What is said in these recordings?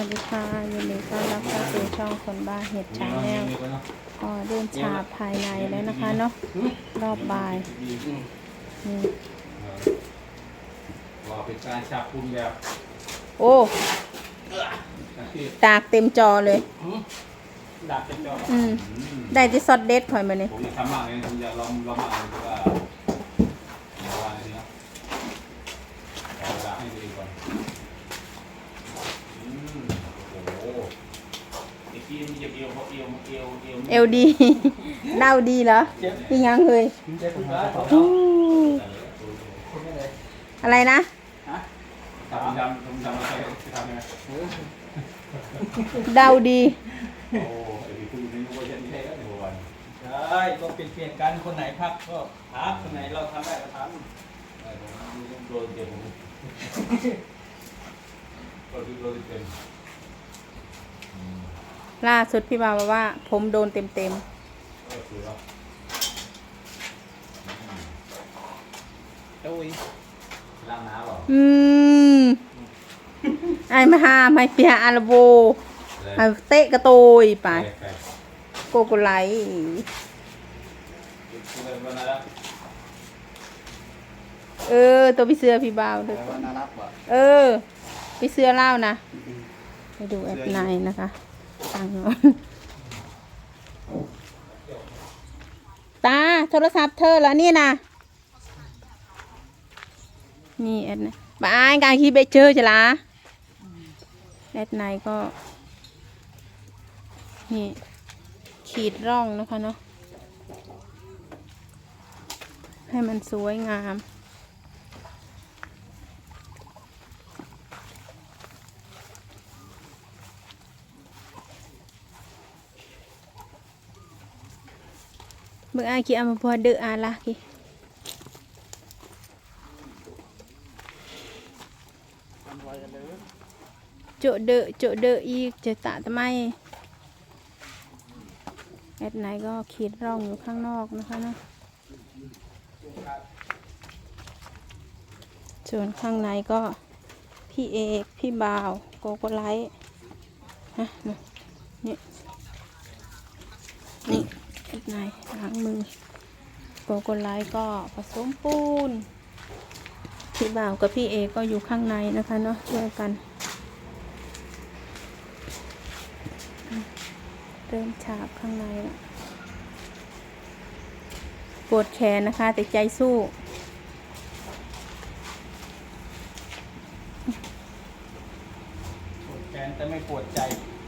วัสดีค่ะยินดีต้อนรับเข้าสู่ช่องคนบ้าเห็ดชาแนลก็เริ่มฉาบภายในแล้วนะคะเนาะรอบบ่ายนี่ว่าเป็นการฉาบปูนแบบโอ้ที่ตากเต็มจอเลยดาบเป็นจอบอืมได้ที่ซอสเด็ดถอยมาเนี่ยผมจะทำมากเลยผมจะลองลองมาดูว่าว่าอะไรนี่นะเอาเวลาให้ดูก่อนอืมโอ้โหไอ้ที่มันจะเอียว เอวเอียวเอียวเอลดีเน่าดีเหรอพี่ยังเลยเจ็บปวดแล้วอู้อะไรนะเดาดีใช่ก็เปลี่ยนเปลี่ยนกันคนไหนพักก็พักคนไหนเราทำได้ก็ทไอ้ผมโดนเจ็บผมก็คือโดนเต็ม ล่าสุดพี่บ่าวบอกว่า ผมโดนเต็มเต็มก็คือว่าำโอ้ยล้างน้ำหรอๆอืมไอ้มาหาไม่เปียอาราโบไอ้เตะกระโตยไปไปโกโกไลท์คุณเป็นวันนั้นเออ ตัวพี่เสือพี่บ่าวด้วยแต่ว่าน่ารักว่ะเออพี่เสือเล่านะไปดูแอปไนนะคะ ตังค์ตาโทรศัพท์เธอแล้วนี่นะนี่แอดไนบายการคีเบเจอร์จะละแอดไนก็ นี่ ขีดร่องนะคะเนาะให้มันสวยงาม Bữa ai kia mà vừa đợi à là kì ทำไว้กันเลย chỗ đợi chỗ đợi y จะตะทำไมแอดไหนก็ขีดร่องอยู่ข้างนอกนะคะเนาะส่วนข้างในก็ พี่เอก พี่บ่าวโกโกไลท์ฮะนี่ นี่ นี่แอดไหนล้างมือโกโกไลก็ผสมปูนพี่บ่าวกับพี่เอกก็อยู่ข้างในนะคะเนาะช่วยกันเริ่มฉาบข้างในล้วปวดแขนนะคะ แต่ใจสู้ปวดแขนแต่ไม่ปวดใจ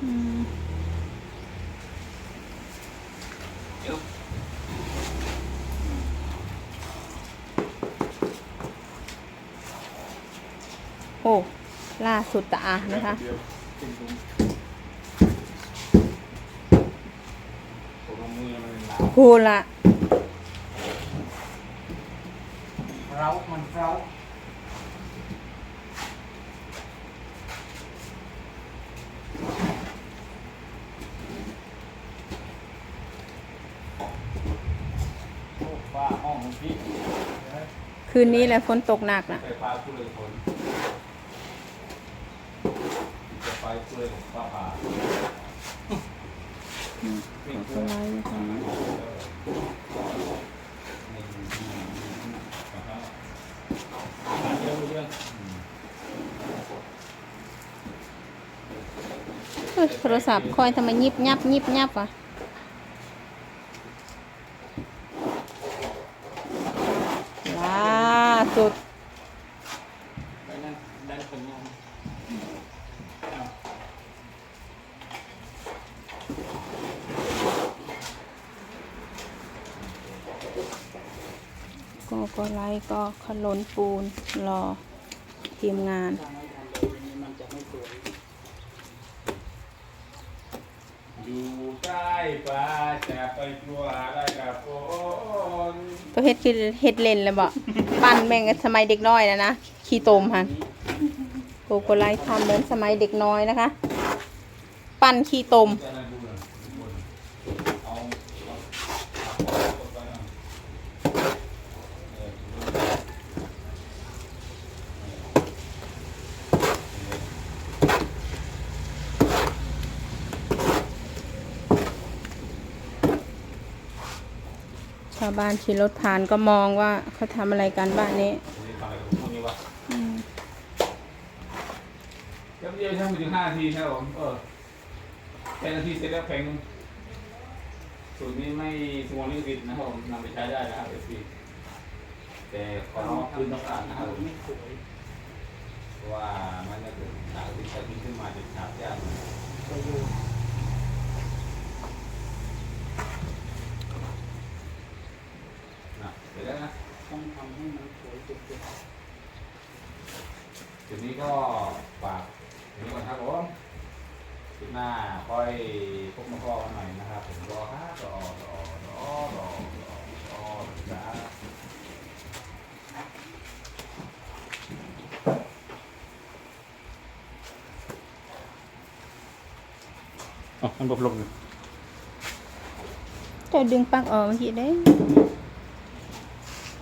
อืม โอ้ ล่าสุดตานะคะผมลงมือมันหนากูละเรา มันเราโอ้ฟ้าห้องของพี่ คืนนี้แหละฝนตกหนักนะไฟฟ้าผู้เลยคนจะไฟผู้เลยฟ้าผ่าขอบคุณไลค์นะคะเอ้ยโทรศัพท์คอยทำไมยิบยับยิบยับอะล่า สุดไปนั่นได้ผลงานก็ก็ไลค์ก็ขลนปูนรอทีมงานทางนั้นทำเลยมันจะไม่สวย อยู่ใต้ฟ้าจะไปกลัวอะไรกับฝนตัวเฮ็ดคือเฮ็ดเล่นเลยบ่ ปั้นแม่งสมัยเด็กน้อยนะนะขี้ตมหันโกโกไลท์ทำเหมือนสมัยเด็กน้อยนะคะ ปั้นขี้ตม จะนั่นดูหน่อยบนเอาเอาเอากดไปหน่อยเออ ชาวบ้านขี่รถผ่านก็มองว่าเขาทำอะไรกันบ้านนี้อืมแป๊บเดียวช่างไปถึงห้านาทีนะครับผมเออแค่นาทีเสร็จแล้วแพงสูตรนี้ไม่สมองลิขิตนะครับผมนำไปใช้ได้นะครับเอซีแต่ขอร้องพื้นต้องการนะครับผมวยเพราะว่ามันจะเกิดฉากที่จะทิ้งขึ้นมาจะฉาบยาก ดี๋ยวนะต้องทำให้มันสวยสุดจุดนี้ก็ฝากถึงนี้ก่อนครับผมจุดหน้าค่อยพบมาพ่อกันหน่อยนะครับ ผมรอครับรอรอรอรอรอจ้าอ๋อมันบกลงจะดึงปลั๊กออกเมื่อกี้ได้